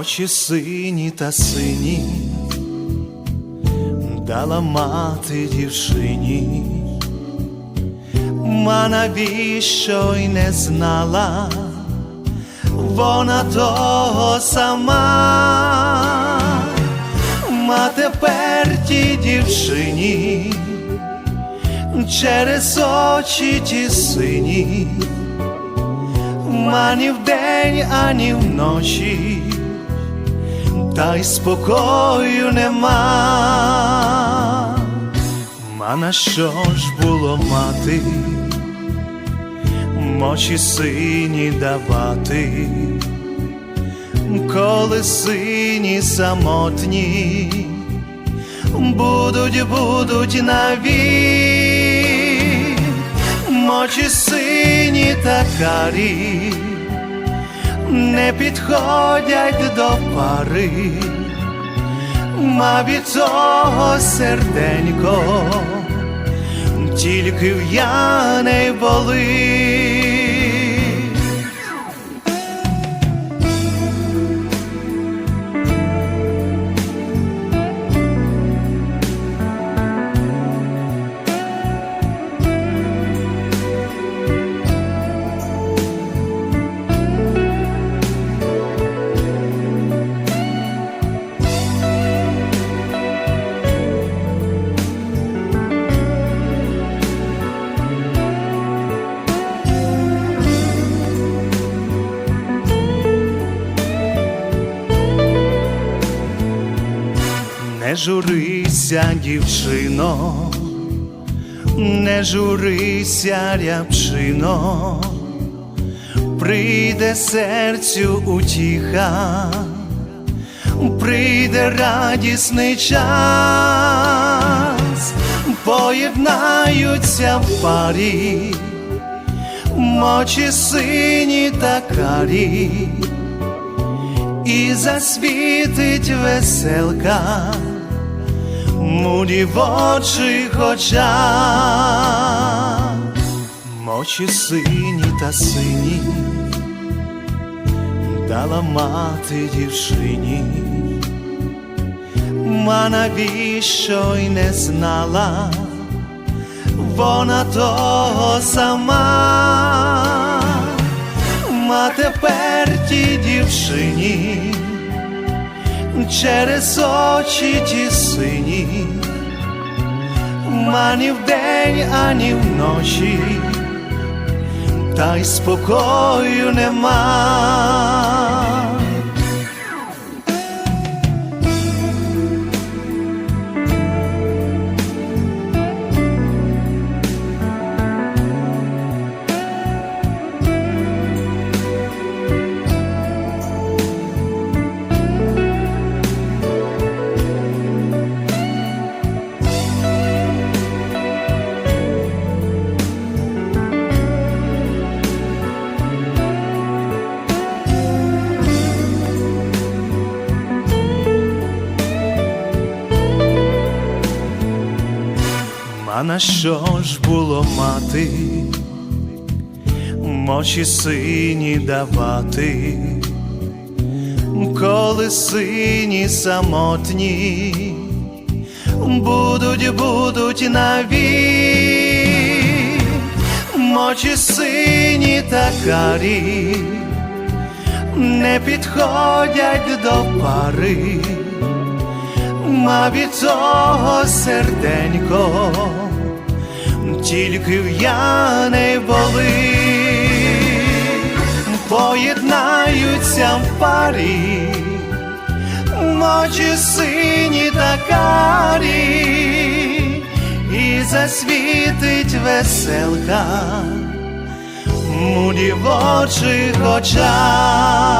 Очі сині та сині, дала мати дівчині, ма навіщо й не знала, вона того сама, ма тепер тій дівчині, через очі ті сині, ма ні вдень, ані вночі та й спокою нема. Ма на що ж було мати, мочі сині давати, коли сині самотні, будуть, будуть навік, мочі сині та карі не підходять до пари, ма від цього серденько, тільки в'яне й болить. Не журися, дівчино, не журися, рябчино, прийде серцю утіха, прийде радісний час, поєднаються в парі, мочі сині та карі. І засвітить веселка муді в очих очах, мочі сині та сині, дала мати дівчині, ма навіщо й не знала, вона того сама. Ма тепер тій дівчині, через очі ті сині, ма ні вдень, ані вночі, та й спокою нема. А на що ж було мати, мочі сині давати, коли сині самотні, будуть, будуть навік, мочі сині та карі, не підходять до пари ма від того серденько, тільки в'яне й болить, поєднаються в парі, мочі сині та карі, і засвітить веселка, муді в очих очах.